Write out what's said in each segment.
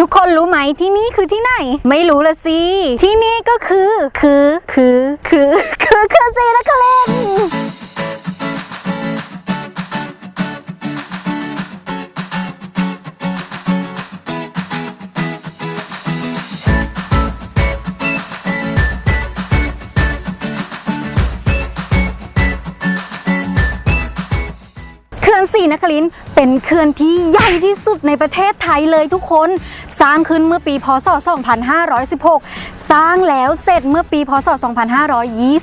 ทุกคนรู้ไหมที่นี่คือที่ไหน ไม่รู้ละสิ ที่นี่ก็คือ คือ คือ คือ รีนครินเป็นเขื่อนที่ใหญ่ที่สุดในประเทศไทยเลยทุกคน สร้างขึ้นเมื่อปีพศ 2516 สร้างแล้วเสร็จเมื่อปีพศ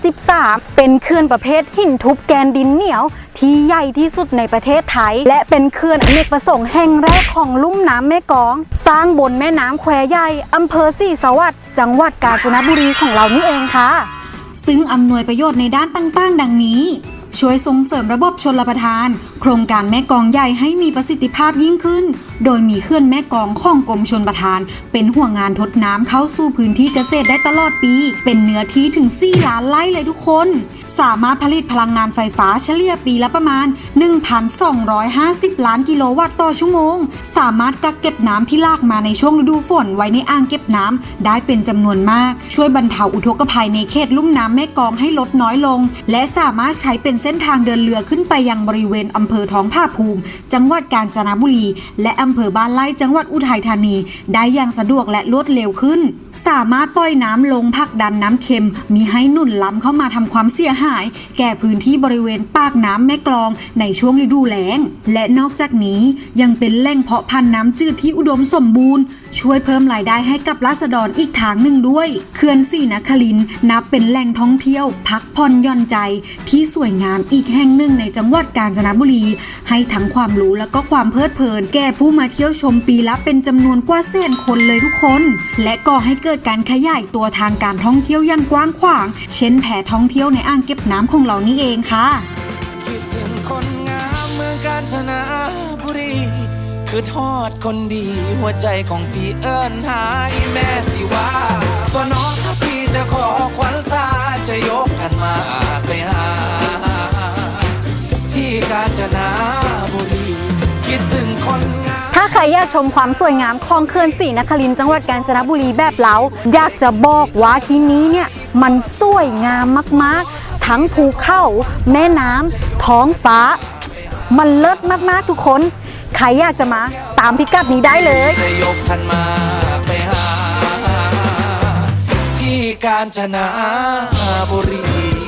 2523 เป็นเขื่อนประเภทหินทุบแกนดินเหนียวที่ใหญ่ที่สุดในประเทศไทย และเป็นเขื่อนอเนกประสงค์แห่งแรกของลุ่มน้ำแม่กอง สร้างบนแม่น้ำแควใหญ่อำเภอศรีสวัสดิ์จังหวัดกาญจนบุรีของเรานี่เองค่ะ ซึ่งอำนวยประโยชน์ในด้านต่างๆ ดังนี้ ช่วยส่งเสริมระบบชนรประทาน โครงการแม่กองใหญ่ให้มีประสิทธิภาพยิ่งขึ้น โดยมีเขื่อนแม่กองข้องกรมชนประทาน เป็นห่วงงานทดน้ำเข้าสู่พื้นที่เกษตรได้ตลอดปี เป็นเนื้อที่ถึง 4 ล้านไร่เลยทุกคน สามารถผลิตพลังงานไฟฟ้าเฉลี่ยปีละประมาณ 1,250 ล้านกิโลวัตต์ต่อชั่วโมง สามารถกักเก็บน้ำที่ลากมาในช่วงฤดูฝนไว้ในอ่างเก็บน้ำได้เป็นจำนวนมาก ช่วยบรรเทาอุทกภัยในเขตลุ่มน้ำแม่กองให้ลดน้อยลง และสามารถใช้เป็นเส้นทางเดินเรือขึ้นไปยังบริเวณอำเภอท้องผาภูมิ จังหวัดกาญจนบุรี และอำำเภอบ้านไร่จังหวัดอุทัยธานี ได้อย่างสะดวกและรวดเร็วขึ้น สามารถปล่อยน้ำลงพักดันน้ำเค็ม มีให้หนุนล้ำเข้ามาทำความเสียหาย แก่พื้นที่บริเวณปากน้ำแม่กลองในช่วงฤดูแล้ง และนอกจากนี้ยังเป็นแหล่งเพาะพันธุ์น้ำจืดที่อุดมสมบูรณ์ช่วยเพิ่มรายได้ให้กับราษฎรอีกทางหนึ่งด้วย เขื่อนศรีนครินนับเป็นแหล่งท่องเที่ยว พักผ่อนย่อนใจที่สวยงามอีกแห่งหนึ่งในจังหวัดกาญจนบุรี ให้ทั้งความรู้และก็ความเพลิดเพลิน แก่ผู้มาเที่ยวชมปีละเป็นจำนวนกว่าแสนคนเลยทุกคน และก่อให้เกิดการขยายตัวทางการท่องเที่ยวอย่างกว้างขวาง เช่นแผ่ท่องเที่ยวในอ่างเก็บน้ำของเรานี่เองค่ะคิดถึงคนงามเมืองกาญจนบุรี คือทอดคนดี หัวใจของพี่เอิญหายแม่สิว่าก็น้องถ้าพี่จะขอควันตาจะยกกันมาไปหา ที่กาญจนาบุรีคิดถึงคนงาม ถ้าใครอยากชมความสวยงามของเขื่อนศรีนครินทร์จังหวัดกาญจนบุรีแบบเราอยากจะบอกว่าที่นี้เนี่ยมันสวยงามมากๆ ทั้งภูเขา แม่น้ำท้องฟ้า มันเลิศมากๆทุกคน ใครอยากจะมาตามพิกัดนี้ได้เลย ยกทันมาไปหา ที่กาญจนบุรี